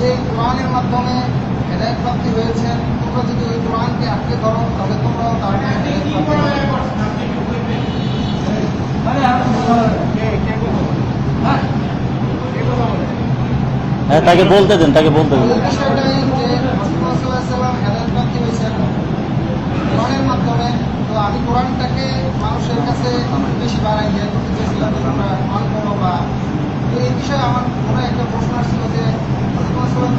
যে কোরআনের মাধ্যমে হেদায়ত প্রাপ্তি হয়েছে তোমরা যদি ওই কোরআনকে আটকে ধরো তবে তোমরাও তার হবে। হ্যাঁ? তাকে বলতে দেন তাকে বলতে দেন। মূল বিষয়টাই যে রসুল্লাহ সাল্লাহ সাল্লাম হেদায়ত প্রাপ্তি হয়েছেন কোরআনের মাধ্যমে তো আমি কোরআনটাকে মানুষের কাছে বেশি বাড়াই দিয়ে করতে চেয়েছিলাম কোরআন পড়ো বা এই বিষয়ে আমার মনে একটা প্রশ্ন আসছিল যে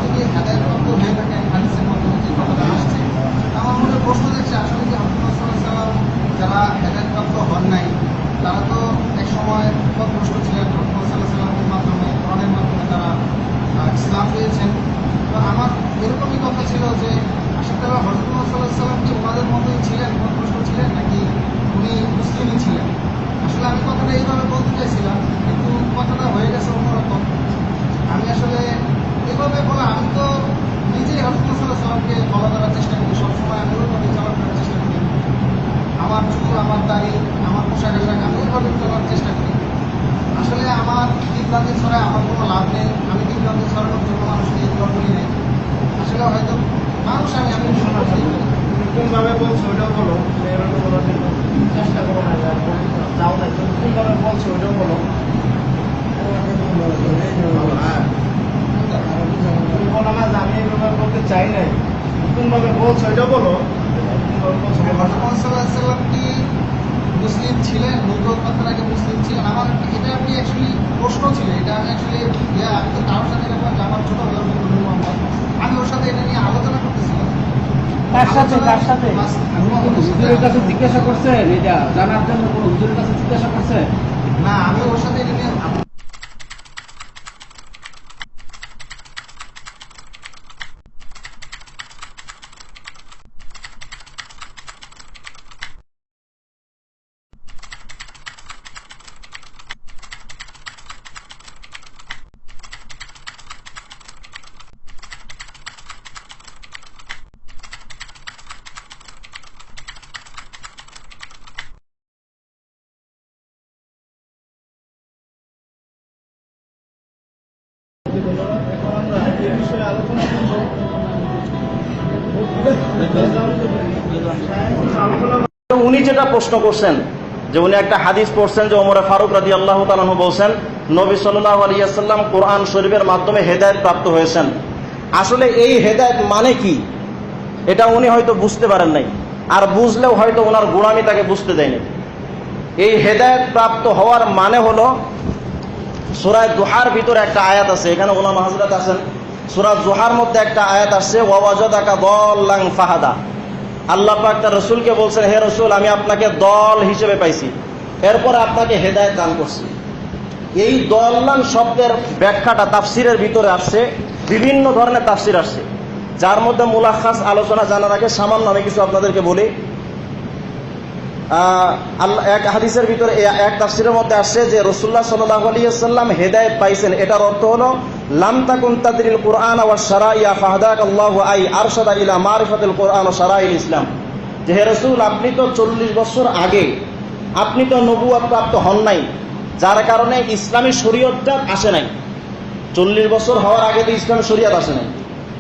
যদি হেদায়ত প্রাপ্ত হয়ে থাকেন হাদিসের মাধ্যমে যে কথাটা আসছে আমার মনে প্রশ্ন দেখছে আসলে কি রসুল্লাহ সাল্লাহ সাল্লাম যারা হেদায়ত প্রাপ্ত হন নাই তারা তো এক সময় পথভ্রষ্ট ছিলেন রসুল্লাহ সাল্লাহ সাল্লামের মাধ্যমে কোরআনের মাধ্যমে তারা আহ, ইসলাম পেয়েছেন তো আমার এরকমই কথা ছিল যে আসলে তারা হজরতুল্লাহ সাল্লাহ সাল্লাম কি ওনাদের মতোই ছিলেন পথভ্রষ্ট ছিলেন নাকি উনি মুসলিমই ছিলেন আসলে আমি কথাটা এইভাবে বলতে চাইছিলাম কিন্তু কথাটা হয়ে গেছে অন্যরকম আমি আসলে এভাবে বলা আমি তো নিজেই হজরতুল্লাহ সাল্লাহ সাল্লামকে ফলো করার চেষ্টা করি সবসময় আমি ওইভাবে চলার করার চেষ্টা করি আমার চুল আমার দাড়ি আমার পোশাক আশাক আমি ওইভাবে চলার চেষ্টা করি আসলে আমার বিভ্রান্তি ছড়া আমার কোনো লাভ নেই আমি বিভ্রান্তি ছড়ানোর জন্য মানুষকে এগুলো বলি নাই আসলে হয়তো মানুষ আমি আমি পারি কোনভাবে বলছো ওটাও বলো এভাবে বলার জন্য চেষ্টা করো না যাও না কোনভাবে বলছো ওটাও বলো। তুমি বলো না যে আমি এইভাবে বলতে চাই নাই কোনভাবে বলছো ওটাও বলো কোনভাবে বলছো বলো। বর্তমান কি মুসলিম ছিলেন নৌকর পাত্র আগে মুসলিম ছিলেন। আমার এটা আপনি অ্যাকচুয়ালি প্রশ্ন ছিল এটা আমি অ্যাকচুয়ালি ইয়া আমি তো কারোর সাথে যে আমার ছোট মোহাম্মদ আমি ওর সাথে এটা নিয়ে আলোচনা করতেছিলাম। তার সাথে তার সাথে। হুজুরের কাছে জিজ্ঞাসা করছেন এটা জানার জন্য কোনো হুজুরের কাছে জিজ্ঞাসা করছে না আমি ওর সাথে এটা নিয়ে উনি যেটা প্রশ্ন করছেন, যে উনি একটা হাদিস পড়ছেন যে ওমরে ফারুক রাজি আল্লাহ তালাহু বলছেন, নবী সাল্লাহ আলিয়াল্লাম কোরআন শরীফের মাধ্যমে হেদায়ত প্রাপ্ত হয়েছেন। আসলে এই হেদায়ত মানে কি? এটা উনি হয়তো বুঝতে পারেন নাই। আর বুঝলেও হয়তো ওনার গোড়ামি তাকে বুঝতে দেয়নি। এই হেদায়ত প্রাপ্ত হওয়ার মানে হলো সুরায় দুহার ভিতরে একটা আয়াত আছে, এখানে ওনাম হাজরাত আছেন। সুরাজ জোহার মধ্যে একটা আয়াত আসছে ওয়াজাদাকা দল্লাং ফাহাদা। আল্লাহ পাক তার রসুলকে বলছেন, হে রসুল, আমি আপনাকে দল হিসেবে পাইছি। এরপরে আপনাকে হেদায়ত দান করছি। এই দল নাম শব্দের ব্যাখ্যাটা তাফসিরের ভিতরে আসছে, বিভিন্ন ধরনের তাফসির আসছে। যার মধ্যে মুলাখাস আলোচনা জানার আগে সামান্য আমি কিছু আপনাদেরকে বলি। এক হাদিসের ভিতরে এক তাফসিরের মধ্যে আসছে যে রসুল্লাহ সাল্লাহ আলিয়াল্লাম হেদায়ত পাইছেন। এটার অর্থ হলো লাম তাকুন তাদরিল কুরআন ওয়া শারাইয়া ফাহদাক আল্লাহু আই আরশাদা ইলা মারিফাতিল কুরআন ওয়া শারাইল ইসলাম। যে হে রসুল, আপনি তো চল্লিশ বছর আগে, আপনি তো নবুয়াত প্রাপ্ত হন নাই, যার কারণে ইসলামী শরীয়তটা আসে নাই। চল্লিশ বছর হওয়ার আগে তো ইসলামী শরীয়ত আসে নাই।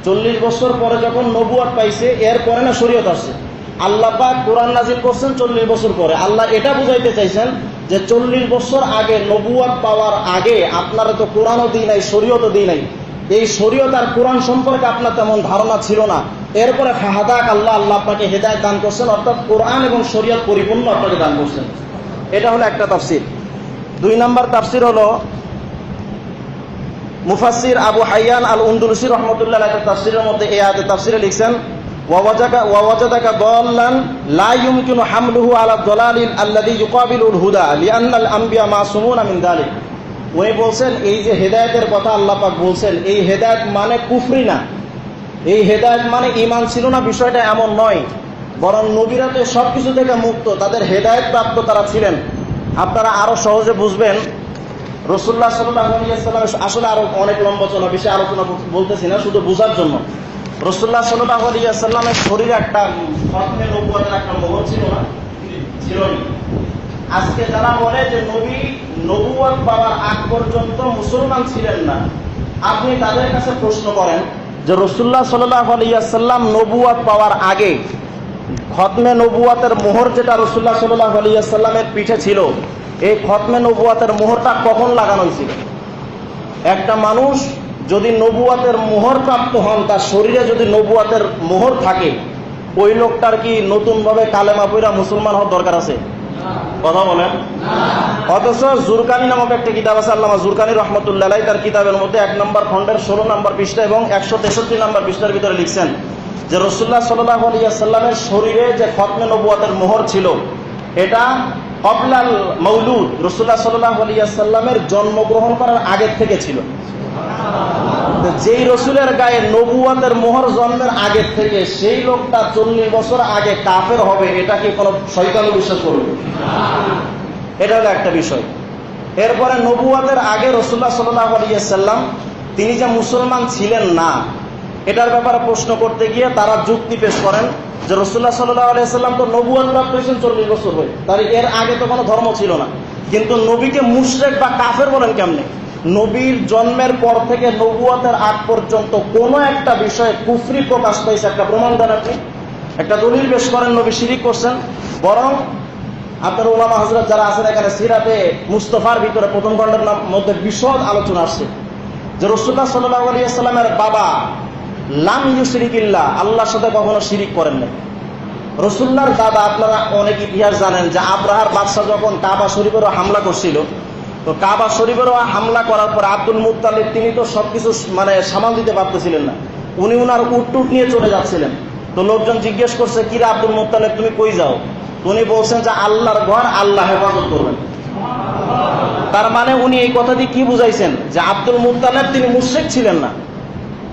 চল্লিশ বছর পরে যখন নবুয়াত পাইছে এর পরে না শরীয়ত আসছে। আল্লাহ পাক কোরআন নাজিল করছেন চল্লিশ বছর পরে। আল্লাহ এটা বুঝাইতে চাইছেন যে চল্লিশ বছর আগে নবুয়াত পাওয়ার আগে আপনারা তো কোরআনও দিই নাই, শরীয়তও দিই নাই। এই শরীয়ত আর কোরআন সম্পর্কে আপনার তেমন ধারণা ছিল না। এরপরে ফাহাদাক আল্লাহ আল্লাহ আপনাকে হেদায়ত দান করছেন, অর্থাৎ কোরআন এবং শরীয়ত পরিপূর্ণ আপনাকে দান করছেন। এটা হলো একটা তাফসির। দুই নম্বর তাফসির হলো মুফাসসির আবু হাইয়ান আল উন্দুলসি রহমতুল্লাহ একটা তাফসিরের মধ্যে এই আয়াতে তাফসিরে লিখছেন ইউকাবিলুল হুদা উনি বলছেন, এই যে হেদায়েতের কথা বলছেন, এই হেদায়েত মানে এই হেদায়েত মানে ছিল না, বিষয়টা এমন নয়। বরং নবীরা তো সবকিছু থেকে মুক্ত, তাদের হেদায়েত প্রাপ্ত তারা ছিলেন। আপনারা আরও সহজে বুঝবেন রসুল্লাহ আসলে আরও অনেক লম্বা চলা, বেশি আলোচনা বলতেছি না, শুধু বোঝার জন্য। রসুল্লাহ সাল্লাহ আলিয়াল্লামের শরীরে একটা খতমে নবুয়াতের একটা মোহর ছিল না ছিল। আজকে যারা বলে যে নবী নবুয়াত পাওয়ার আগ পর্যন্ত মুসলমান ছিলেন না, আপনি তাদের কাছে প্রশ্ন করেন যে রসুল্লাহ সাল্লাহ আলিয়াল্লাম নবুয়াত পাওয়ার আগে খতমে নবুয়াতের মোহর যেটা রসুল্লাহ সাল্লাহ আলিয়াল্লামের পিঠে ছিল, এই খতমে নবুয়াতের মোহরটা কখন লাগানো হয়েছিল একটা মানুষ যদি নবুয়াতের মোহর প্রাপ্ত হন, তার শরীরে যদি নবুয়াতের মোহর থাকে, ওই লোকটার কি নতুনভাবে কালেমা পইরা মুসলমান হওয়ার দরকার আছে? কথা বলেন। অথচ জুরকানি নামক একটা কিতাব আছে, আল্লামা জুরকানি রহমতুল্লাহ তার কিতাবের মধ্যে এক নম্বর খণ্ডের ষোলো নম্বর পৃষ্ঠা এবং একশো তেষট্টি নম্বর পৃষ্ঠার ভিতরে লিখছেন, যে রসুল্লাহ সাল্লাহ আলিয়াল্লামের শরীরে যে খতমে নবুয়াতের মোহর ছিল, এটা কবলাল মৌলুদ রসুল্লাহ সাল্লাহ আলিয়াল্লামের জন্মগ্রহণ করার আগের থেকে ছিল। যেই রসুলের গায়ে নবুয়াতের মোহর জন্মের আগের থেকে সেই লোকটা চল্লিশ বছর আগে কাফের হবে, এটা কি কোনো শৈতান বিশ্বাস করবে? এটা হলো একটা বিষয়। এরপরে নবুয়াতের আগে রসুল্লাহ সাল্লাহ আলিয়াল্লাম তিনি যে মুসলমান ছিলেন না, এটার ব্যাপারে প্রশ্ন করতে গিয়ে তারা যুক্তি পেশ করেন যে রসুল্লাহ সাল্লাহ আলিয়াল্লাম তো নবুয়াত প্রাপ্ত হয়েছেন চল্লিশ বছর হয়ে। তার এর আগে তো কোনো ধর্ম ছিল না। কিন্তু নবীকে মুশরেক বা কাফের বলেন কেমনে? নবীর জন্মের পর থেকে নবুয়াতের আগ পর্যন্ত কোনো একটা বিষয়ে কুফরি প্রকাশ পাইছে একটা প্রমাণ দেন আপনি। একটা দলিল বেশ করেন, নবী শিরিক করছেন। বরং আপনার ওলামা হজরত যারা আছেন এখানে সিরাতে মুস্তফার ভিতরে প্রথম খণ্ডের মধ্যে বিশদ আলোচনা আসছে। যে রসুল্লাহ সাল্লাহ আলিয়াল্লামের বাবা লাম ইউসরিকিল্লা আল্লাহর সাথে কখনো শিরিক করেন নাই। রসুল্লার দাদা আপনারা অনেক ইতিহাস জানেন যে আব্রাহার বাদশাহ যখন কাবা শরীফেরও হামলা করছিল তো কাবা শরীফেরও হামলা করার পর আব্দুল মুতালিব তিনি তো সবকিছু মানে সামাল দিতে পারতেছিলেন না। উনি উনার উটটুট নিয়ে চলে যাচ্ছিলেন। তো লোকজন জিজ্ঞেস করছে কিরা আব্দুল মুতালিব তুমি কই যাও? উনি বলছেন যে, আল্লাহর ঘর, আল্লাহ হেফাজত করবেন। তার মানে উনি এই কথা দিয়ে কি বুঝাইছেন? যে আব্দুল মুতালেব তিনি মুশ্রিক ছিলেন না।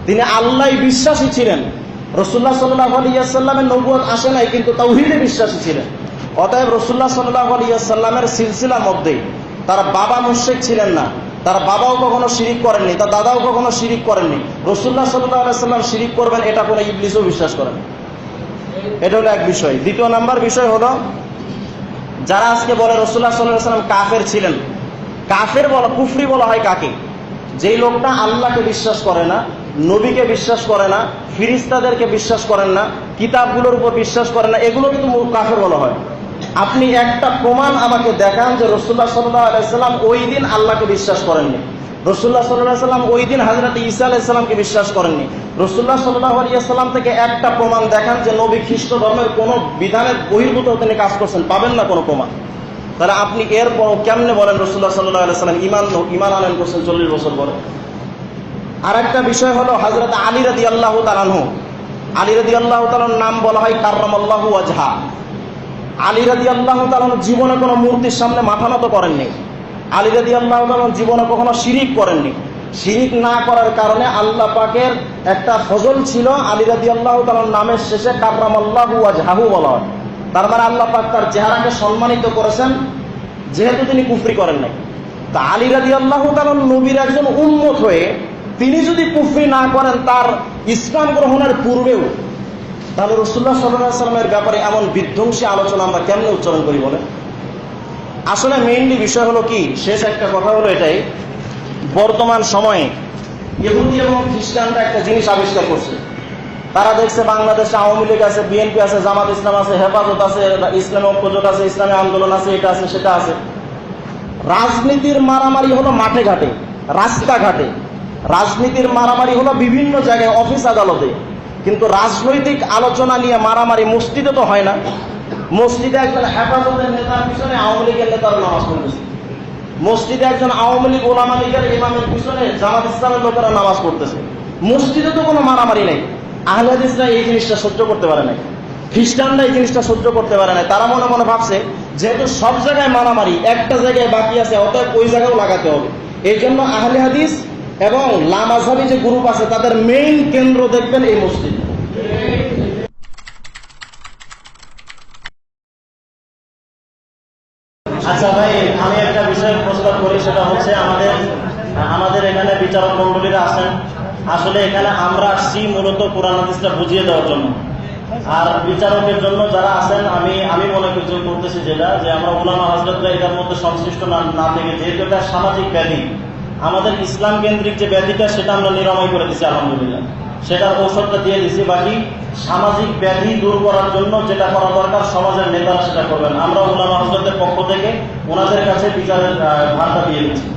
তিনি আল্লাহ বিশ্বাসী ছিলেন। রসুল্লাহ সাল্লাহ আলিয়াল্লামের নবুয়াত আসে নাই, কিন্তু তৌহিদে বিশ্বাসী ছিলেন। অতএব রসুল্লাহ সাল্লাহ আলিয়াল্লামের সিলসিলার মধ্যে তার বাবা মুশ্রিক ছিলেন না। তার বাবাও কখনো শিরিক করেননি, তার দাদাও কখনো শিরিক করেননি। রসুল্লাহ সাল্লাহ আলাইসাল্লাম শিরিক করবেন, এটা কোনো ইবলিসও বিশ্বাস করেন এটা হলো এক বিষয়। দ্বিতীয় নাম্বার বিষয় হলো, যারা আজকে বলে রসুল্লাহ সাল্লাহ সাল্লাম কাফের ছিলেন, কাফের বলা, কুফরি বলা হয় কাকে? যেই লোকটা আল্লাহকে বিশ্বাস করে না, নবীকে বিশ্বাস করে না, ফিরিস্তাদেরকে বিশ্বাস করেন না, কিতাবগুলোর উপর বিশ্বাস করে না, এগুলো কিন্তু কাফের বলা হয়। আপনি একটা প্রমাণ আমাকে দেখান যে রসুল্লাহ সাল্লাহ আলাইসাল্লাম ওই দিন আল্লাহকে বিশ্বাস করেননি। রসুল্লাহ সাল্লাহ সাল্লাম ওই দিন হাজরত ঈসা আলাইসাল্লামকে বিশ্বাস করেননি। রসুল্লাহ সাল্লাহ থেকে একটা প্রমাণ দেখান যে নবী খ্রিস্ট ধর্মের কোনো বিধানের বহির্ভূত তিনি কাজ করছেন। পাবেন না কোনো প্রমাণ। তাহলে আপনি এরপর কেমনে বলেন রসুল্লাহ সাল্লাহ আলাইসাল্লাম ইমান ইমান আনয়ন করছেন চল্লিশ বছর পরে? আর একটা বিষয় হলো হাজরত আলী রাদি আল্লাহ তালানহু আলী রাদি আল্লাহ তালার নাম বলা হয় কার্রাম আল্লাহ আজহা আলী রাদি আল্লাহ তালান জীবনে কোনো মূর্তির সামনে মাথা নত করেননি। আলী রাদি আল্লাহ তালান জীবনে কখনো শিরিক করেননি। শিরিক না করার কারণে আল্লাহ পাকের একটা ফজল ছিল আলী রাদি আল্লাহ তালার নামের শেষে কার্রাম আল্লাহ আজহাহু বলা হয়। তার মানে আল্লাহ পাক তার চেহারাকে সম্মানিত করেছেন, যেহেতু তিনি কুফরি করেন নাই। তা আলী রাদি আল্লাহ তালান নবীর একজন উন্মত হয়ে তিনি যদি কুফরি না করেন, তার ইসলাম গ্রহণের পূর্বেও তাহলে রসুল্লাহ সাল্লামের ব্যাপারে এমন বিধ্বংসী আলোচনা আমরা কেমনে উচ্চারণ করি বলে আসলে মেইনলি বিষয় হলো কি? শেষ একটা কথা হলো এটাই। বর্তমান সময়ে ইহুদি এবং খ্রিস্টানরা একটা জিনিস আবিষ্কার করছে। তারা দেখছে বাংলাদেশে আওয়ামী লীগ আছে বিএনপি আছে, জামাত ইসলাম আছে, হেফাজত আছে, ইসলামী ঐক্যজোট আছে, ইসলামী আন্দোলন আছে, এটা আছে, সেটা আছে। রাজনীতির মারামারি হলো মাঠে ঘাটে, রাস্তাঘাটে। রাজনীতির মারামারি হলো বিভিন্ন জায়গায় অফিস আদালতে। কিন্তু রাজনৈতিক আলোচনা নিয়ে মারামারি মসজিদে তো হয় না। মসজিদে একজন হেফাজতের নেতার পিছনে আওয়ামী লীগের নেতার নামাজ পড়তেছে মসজিদে একজন আওয়ামী লীগ ওলামা লীগের ইমামের পিছনে জামাত ইসলামের লোকেরা নামাজ পড়তেছে। মসজিদে তো কোনো মারামারি নেই। আহলে হাদিসরা এই জিনিসটা সহ্য করতে পারে নাই। খ্রিস্টানরা এই জিনিসটা সহ্য করতে পারে না তারা মনে মনে ভাবছে, যেহেতু সব জায়গায় মারামারি, একটা জায়গায় বাকি আছে, অতএব ওই জায়গাও লাগাতে হবে। এই জন্য আহলে হাদিস এবং লামাজাবি যে গ্রুপ আছে, তাদের মেইন কেন্দ্র দেখবেন এই মসজিদ। আচ্ছা ভাই, আমি একটা বিষয় প্রস্তাব করি, সেটা হচ্ছে আমাদের আমাদের এখানে বিচারক মন্ডলীরা আছেন। আসলে এখানে আমরা আসছি মূলত কোরআন হাদিসটা বুঝিয়ে দেওয়ার জন্য। আর বিচারকের জন্য যারা আছেন, আমি আমি মনে করছি, করতেছি যেটা, যে আমরা ওলামা হাজরতরা এটার মধ্যে সংশ্লিষ্ট না থেকে, যেহেতু এটা সামাজিক ব্যাধি আমাদের ইসলাম কেন্দ্রিক যে ব্যাধিটা, সেটা আমরা নিরাময় করে দিচ্ছি আলহামদুলিল্লাহ। সেটার ঔষধটা দিয়ে দিছি, বাকি সামাজিক ব্যাধি দূর করার জন্য যেটা করা দরকার, সমাজের নেতারা সেটা করবেন। আমরা ওলামা হজরতের পক্ষ থেকে ওনাদের কাছে বিচারের ভারটা দিয়ে দিচ্ছি।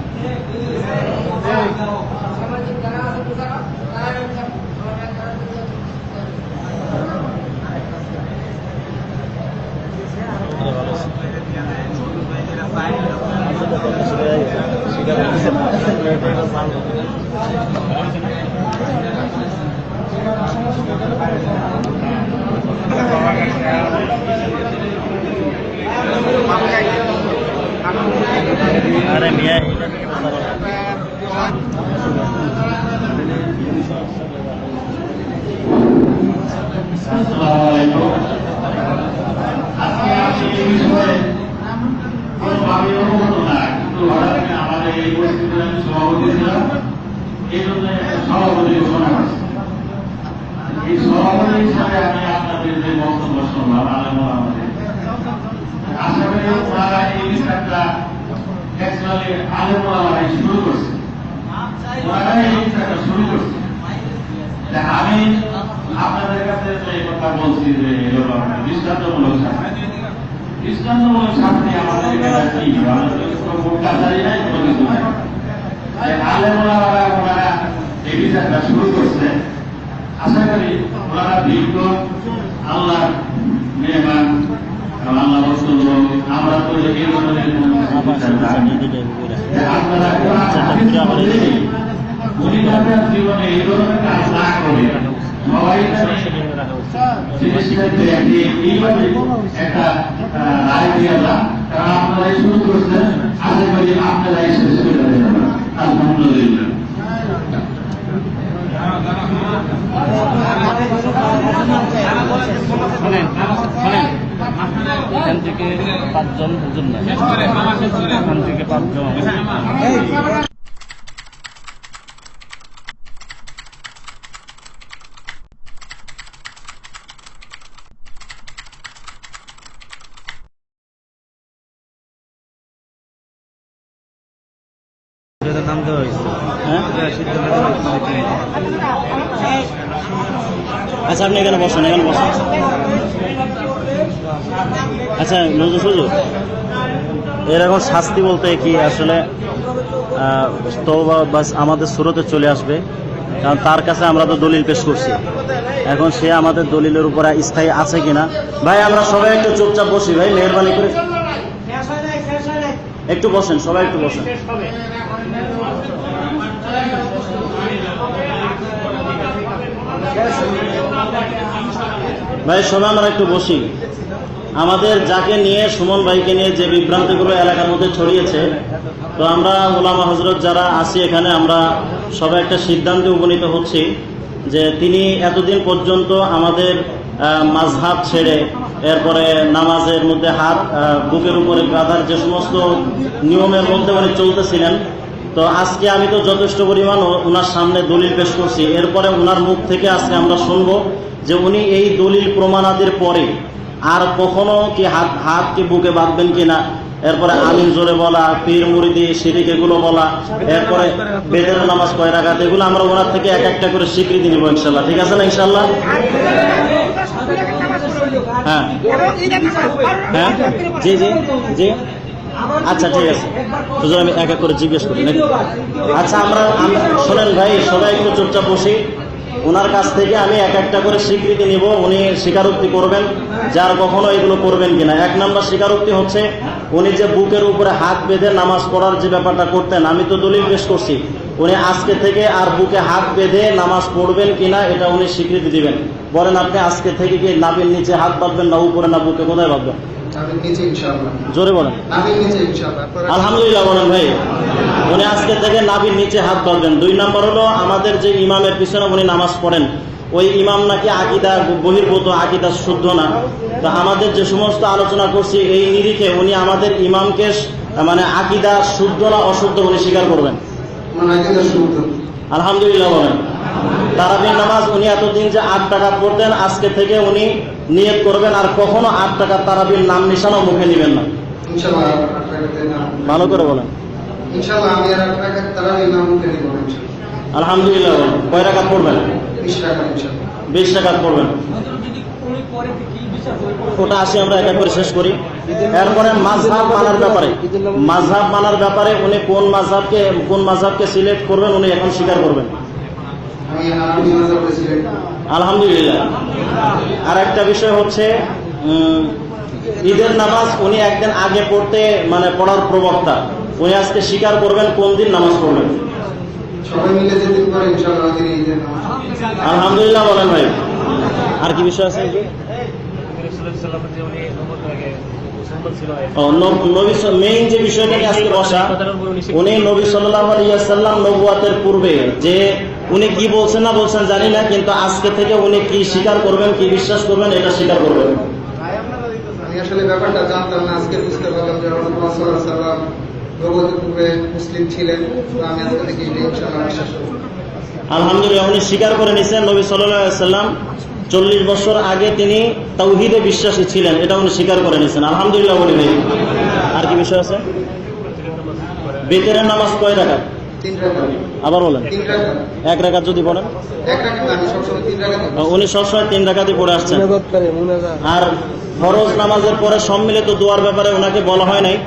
আরে মিয়া আজকে আমি এই বিষয়ে কোনোভাবে অবগত না কিন্তু হঠাৎ করে আমাদের এই পরিস্থিতিতে আমি সভাপতি ছিলাম এই জন্য সভাপতি ঘোষণা করছি এই সভাপতি হিসাবে আমি আপনাদের যে বক্তব্য শুনলাম আলম আমাদের আশা করি ওনারা শুরু করছে আমি আপনাদের কাছে এই কথা বলছি যে দৃষ্টান্তমূলক শাস্তি দৃষ্টান্তমূলক শাস্তি আমাদের এখানে আশা করি ওনারা বিজ্ঞ আল্লাহ মেহমান আল্লাহ রসুল আমরা তো এই ধরনের আপনারা জীবনে এই ধরনের কাজ না করে একটা রায় দিয়ে কারণ আপনারাই শুরু করছেন আশা করি আপনারাই শেষ করে আলহামদুলিল্লাহ শোনেন শোনেন। এখান থেকে পাঁচজন দুজন এখান থেকে পাঁচজন। আচ্ছা আপনি এখানে বসেন এখানে বসেন। আচ্ছা নজর সুযোগ এরকম শাস্তি বলতে কি আসলে তওবা বাস আমাদের সুরতে চলে আসবে, কারণ তার কাছে আমরা তো দলিল পেশ করছি। এখন সে আমাদের দলিলের উপরে স্থায়ী আছে কিনা? ভাই, আমরা সবাই একটু চুপচাপ বসি, ভাই, মেহরবানি করে। একটু বসেন, সবাই একটু বসেন। ভাই সবাই আমরা একটু বসি। আমাদের যাকে নিয়ে সুমন ভাইকে নিয়ে যে বিভ্রান্তিগুলো এলাকার মধ্যে ছড়িয়েছে তো আমরা ওলামা হজরত যারা আছি এখানে আমরা সবাই একটা সিদ্ধান্তে উপনীত হচ্ছি যে তিনি এতদিন পর্যন্ত আমাদের আহ, মাঝহাব ছেড়ে এরপরে নামাজের মধ্যে হাত বুকের উপরে বাঁধার যে সমস্ত নিয়মের মধ্যে উনি চলতেছিলেন তো আজকে আমি তো যথেষ্ট পরিমাণ ওনার সামনে দলিল পেশ করছি। এরপরে ওনার মুখ থেকে আজকে আমরা শুনব যে উনি এই দলিল প্রমাণাদির পরে আর কখনো কি হাত হাত কি বুকে বাঁধবেন কিনা? এরপরে আমিন জোরে বলা, পীর মুরিদি শিরিক এগুলো বলা, এরপরে বেদের নামাজ কয় রাখাত এগুলো আমরা ওনার থেকে এক একটা করে স্বীকৃতি নিব ইনশাল্লাহ ঠিক আছে না ইনশাল্লাহ হ্যাঁ। হ্যাঁ? জি জি জি। আচ্ছা ঠিক আছে। হুজুর আমি এক এক করে জিজ্ঞেস করি নাকি? আচ্ছা আমরা শোনেন ভাই, সবাই একটু চুপচাপ বসি। ওনার কাছ থেকে আমি এক একটা করে স্বীকৃতি নিব, উনি স্বীকারোক্তি করবেন। যার কখনো এগুলো করবেন কিনা। এক নম্বর স্বীকারোক্তি হচ্ছে, উনি যে বুকের উপরে হাত বেঁধে নামাজ পড়ার যে ব্যাপারটা করতেন, আমি তো দলিল পেশ করছি। উনি আজকে থেকে আর বুকে হাত বেঁধে নামাজ পড়বেন কিনা, এটা উনি স্বীকৃতি দিবেন। বলেন আপনি আজকে থেকে কি নাবির নিচে হাত বাঁধবেন না, উপরে না বুকে কোথায় বাঁধবেন? জোরে বলেন। আলহামদুলিল্লাহ বলেন ভাই। উনি আজকে থেকে নাবির নিচে হাত বাঁধবেন দুই নম্বর হলো আমাদের যে ইমামের পিছনে উনি নামাজ পড়েন ওই ইমাম নাকি আকিদা বহির্ভূত আকিদা শুদ্ধ না। তো আমাদের যে সমস্ত আলোচনা করছি এই নিরিখে উনি আমাদের ইমামকে মানে আকিদা শুদ্ধ না অশুদ্ধ উনি স্বীকার করবেন। মানে আলহামদুলিল্লাহ বলেন। তারাবির নামাজ উনি এতদিন যে আট টাকা পড়তেন আজকে থেকে উনি নিয়ত করবেন আর কখনো আট টাকা তারাবির নাম নিশানও মুখে নেবেন না। ভালো করে বলেন। আলহামদুলিল্লাহ বলেন। কয় রাকাত পড়বেন? বিশ টাকা পড়বেন। ওটা আসি আমরা এক করে শেষ করি। এরপরে মাঝহাব মানার ব্যাপারে। মাঝহাব মানার ব্যাপারে উনি কোন মাঝহাবকে কোন মাঝহাবকে সিলেক্ট করবেন উনি এখন স্বীকার করবেন। আলহামদুলিল্লাহ। আর একটা বিষয় হচ্ছে ঈদের নামাজ উনি একদিন আগে পড়তে মানে পড়ার প্রবক্তা। উনি আজকে স্বীকার করবেন কোন দিন নামাজ পড়বেন। আলহামদুলিল্লাহ বলেন ভাই। আর কি বিষয় আছে? মেইন যে বিষয়টা আজকে বসা উনি নবী সাল্লাহ আলিয়াল্লাম নবুয়াতের পূর্বে যে উনি কি বলছেন না বলছেন জানি না কিন্তু আজকে থেকে উনি কি স্বীকার করবেন কি বিশ্বাস করবেন এটা স্বীকার করবেন। আসলে ব্যাপারটা জানতাম না আজকে বুঝতে পারলাম যে সাল্লাম পূর্বে মুসলিম ছিলেন আমি আজকে থেকে বিশ্বাস আলহামদুলিল্লাহ উনি স্বীকার করে নিছেন নবী সাল্লাম চল্লিশ বছর আগে তিনি তৌহিদে বিশ্বাসী ছিলেন এটা উনি স্বীকার করে নিছেন আলহামদুলিল্লাহ বলি আর কি বিষয় আছে? বেতের নামাজ কয় টাকা আবার বলেন। এক রাকাত যদি পড়েন উনি সবসময় তিন রাকাতই পড়ে আসছেন। আর ফরজ নামাজের পরে সম্মিলিত দোয়ার ব্যাপারে ওনাকে বলা হয় নাই।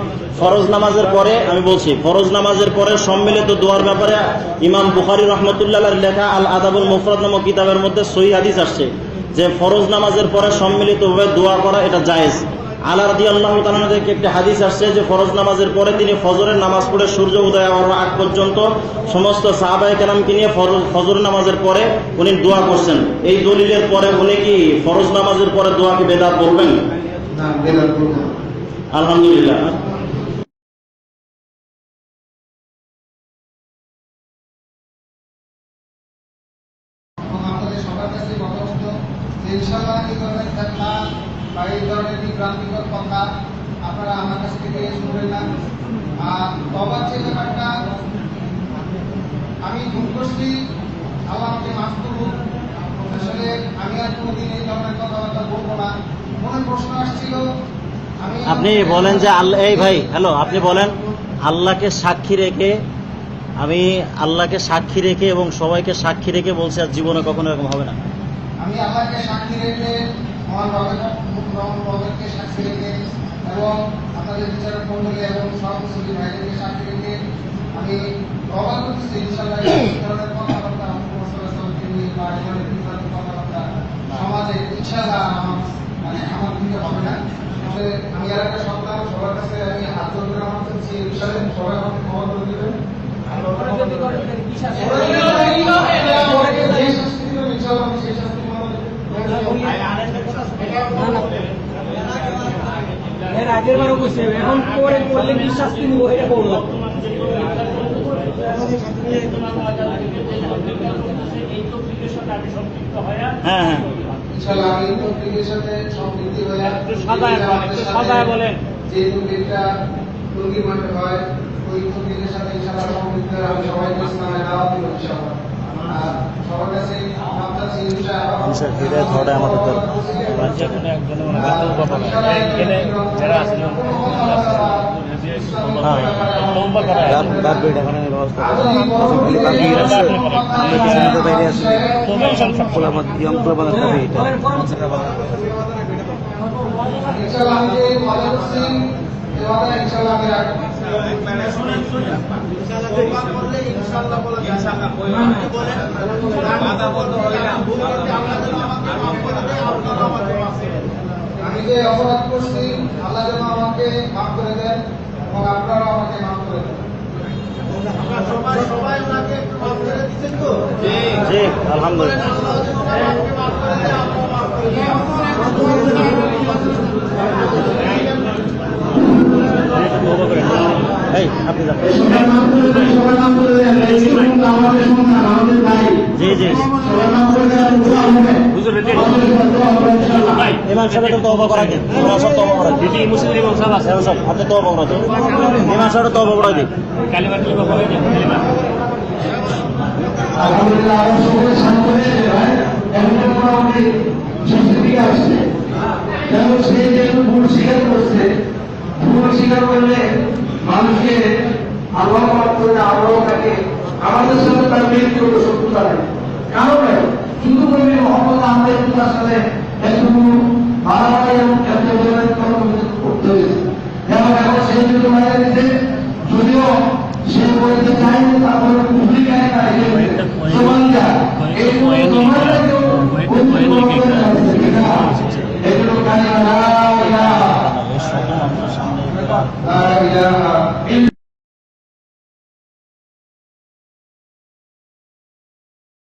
ফরজ নামাজের পরে আমি বলছি ফরজ নামাজের পরে সম্মিলিত দোয়ার ব্যাপারে ইমাম বুখারি রহমতুল্লাহ লেখা আল আদাবুল মুফরাদ নামক কিতাবের মধ্যে সহি হাদিস আসছে যে ফরজ নামাজের পরে সম্মিলিতভাবে দোয়া করা এটা জায়েজ। আলা রাদি আল্লাহ একটি হাদিস আসছে যে ফরজ নামাজের পরে তিনি ফজরের নামাজ পড়ে সূর্য উদয় হওয়ার আগ পর্যন্ত সমস্ত সাহাবাই কেরামকে নিয়ে ফজর নামাজের পরে উনি দোয়া করছেন। এই দলিলের পরে উনি কি ফরজ নামাজের পরে দোয়াকে বেদাত বলবেন? না বেদাত করব না। আলহামদুলিল্লাহ এবং আপনাদের সবার কাছে মতামত যে ইনশাল্লাহ এই ধরনের ফেতনা বা এই ধরনের বিভ্রান্তিকর কথা আপনারা আমার কাছ থেকে শুনবেন না আর তবার যে ব্যাপারটা আমি ভুল করছি আল্লাহ আমাকে মাফ করুন আসলে আমি আর কোনোদিন এই ধরনের কথাবার্তা বলব না মনে প্রশ্ন আসছিল আমি আপনি বলেন যে আল্লাহ এই ভাই হ্যালো। আপনি বলেন আল্লাহকে সাক্ষী রেখে আমি আল্লাহকে সাক্ষী রেখে এবং সবাইকে সাক্ষী রেখে বলছি আর জীবনে কখনো এরকম হবে না। আমি আল্লাহকে সাক্ষী রেখে মহান রবের সাক্ষী রেখে এবং আপনাদের বিচারক মন্ডলী এবং সব মুসলিম ভাইদেরকে সাক্ষী রেখে আমি প্রমাণ করতেছি ইনশাল্লাহ ধরনের কথাবার্তা মোহাম্মদ সাল্লাল্লাহু আলাইহি ওয়াসাল্লামকে নিয়ে বা এই ধরনের বিভ্রান্ত কথাবার্তা সমাজে ইনশাল্লাহ আমার মানে আমার দিকে হবে না। আসলে আমি আর একটা সন্তান সবার কাছে আমি হাত জোর আমার করছি এই বিষয়ে সবাই আমাকে ক্ষমা করে দেবেন। আমি এর আগের বারও কইছে এখন পরে করলে কি শাস্তি নিব এটা বলব হ্যাঁ হ্যাঁ। ইনশাআল্লাহ আমি তৌফিকের সাথে সম্পৃক্তি হয়ে একটু সাজায় একটু সাজায় বলেন। যে তৌফিকটা টঙ্গীর মাঠে হয় ওই সাথে ইনশাআল্লাহ সম্পৃক্ত আমি সবাইকে ইসলামে দাওয়াত দিব ইনশাআল্লাহ সবার কাছে আমাদের দরকার। যারা আছেন হ্যাঁ তওবা করা হয়। তওবা ইনশাআল্লাহ ইনশাআল্লাহ আমি আমি যে অপরাধ করছি আল্লাহ যেন আমাকে মাফ করে দেন এবং আপনারা আমাকে মাফ করে দেন। আলহামদুলিল্লাহ। এই আপনি জি জি। ইমাম সাহেব তো তওবা করা দিন। ইমাম সাহেব তওবা করা দিন। মুসলিম আছে। ইমাম সাহেব আপনি তওবা করা দিন। ইমাম সাহেব তওবা করা দিন। কালিমা কালিমা পড়ে দিন কালিমা। আলহামদুলিল্লাহ আমার সকলের সামনে এমন মোটামুটি শেষের দিকে আসছে কেন সে যেহেতু ভুল স্বীকার করছে বিচার করলে মানুষকে আবহাওয়া পাঠ আবহাওয়া থাকে আমাদের সাথে তার ব্যক্তিগত শত্রুতা নেই। কারণে হিন্দু কর্মী মহম্মদ আমাদের তার সাথে করতে হয়েছে। এখন যদিও সে বলতে তারপরে এই 大家好。